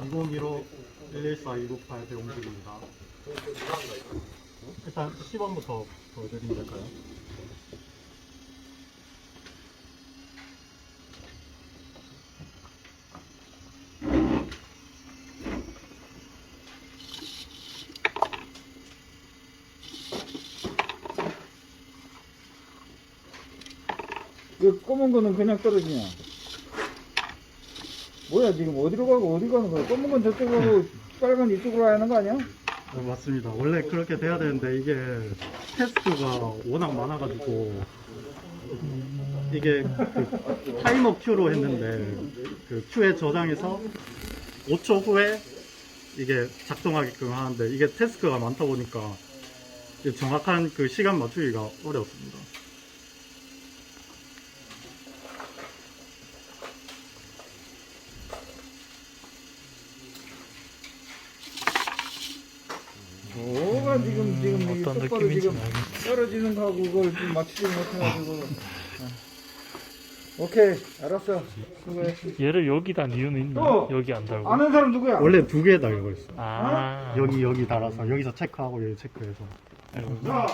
2015 114 298 배용식입니다. 일단 시범부터 보여드리면 될까요? 그 검은 거는 그냥 떨어지냐? 뭐야 지금 어디로 가고 어디 가는 거야? 검은 건 저쪽으로 빨간 이쪽으로 가야 하는 거 아니야? 네, 맞습니다. 원래 그렇게 돼야 되는데 이게 테스트가 워낙 많아가지고 이게 그 타이머 큐로 했는데 그 큐에 저장해서 5초 후에 이게 작동하게끔 하는데 이게 테스트가 많다 보니까 정확한 그 시간 맞추기가 어려웠습니다. 뭐가 지금 지금 이게 어떤 똑바로 느낌인지 지금 알겠어. 떨어지는 거하고 그걸 좀 맞추지 못해가지고 어. 오케이 알았어 수고해 얘를 여기 단 이유는 있나? 또! 여기 안 달고. 아는 사람 누구야? 원래 두 개 달고 있어. 아. 여기 여기 달아서 여기서 체크하고 여기 체크해서. 자